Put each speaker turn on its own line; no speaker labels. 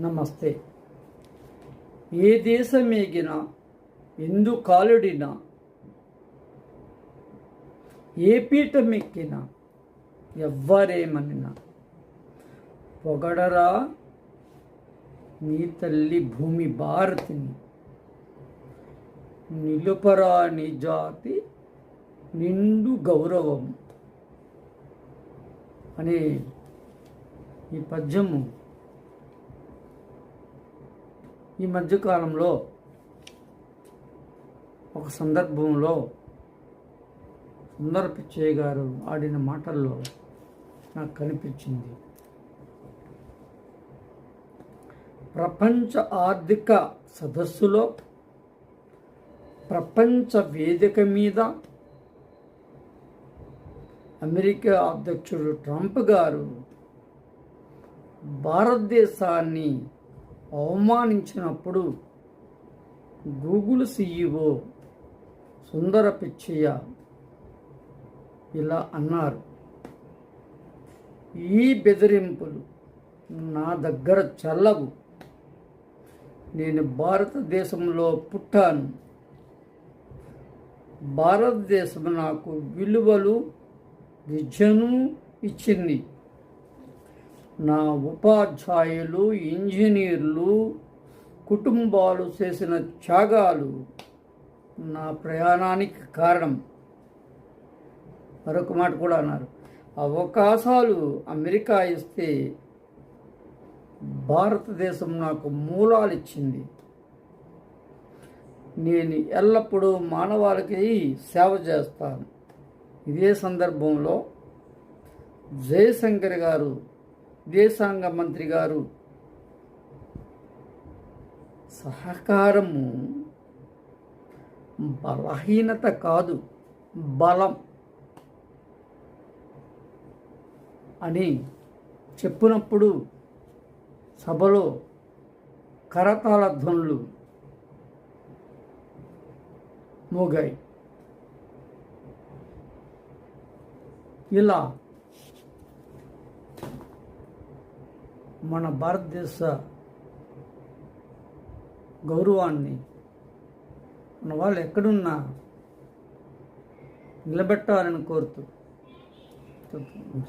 నమస్తే. ఏ దేశమేగినా ఎందు కాలుడినా ఏ పీఠమెక్కినా ఎవ్వరేమనినా? పొగడరా నీ తల్లి భూమి భారతిని నిలుపరా నీ జాతి నిండు గౌరవం. అనే ఈ పద్యము ఈ మధ్యకాలంలో ఒక సందర్భంలో సుందర పిచ్చయ్య గారు ఆడిన మాటల్లో నాకు కనిపించింది. ప్రపంచ ఆర్థిక సదస్సులో ప్రపంచ వేదిక మీద అమెరికా అధ్యక్షుడు ట్రంప్ గారు భారతదేశాన్ని అవమానించినప్పుడు గూగుల్ సీఈఓ సుందర పిచ్చయ్య ఇలా అన్నారు ఈ బెదిరింపులు నా దగ్గర చల్లవు. నేను భారతదేశంలో పుట్టాను. భారతదేశం నాకు విలువలు విద్యను ఇచ్చింది. నా ఉపాధ్యాయులు ఇంజనీర్లు కుటుంబాలు చేసిన త్యాగాలు నా ప్రయాణానికి కారణం. మరొక మాట కూడా అన్నారు. అవకాశాలు అమెరికా ఇస్తే భారతదేశం నాకు మూలాలు ఇచ్చింది. నేను ఎల్లప్పుడూ మానవాళికి సేవ చేస్తాను. ఇదే సందర్భంలో జయశంకర్ గారు విదేశాంగ మంత్రి గారు సహకారము బలహీనత కాదు బలం అని చెప్పినప్పుడు సభలో కరతాళ ధ్వనులు మోగాయి. ఇలా మన భారతదేశ గౌరవాన్ని మన వాళ్ళు ఎక్కడున్నా నిలబెట్టాలని కోరుతూ చెప్తున్నాను.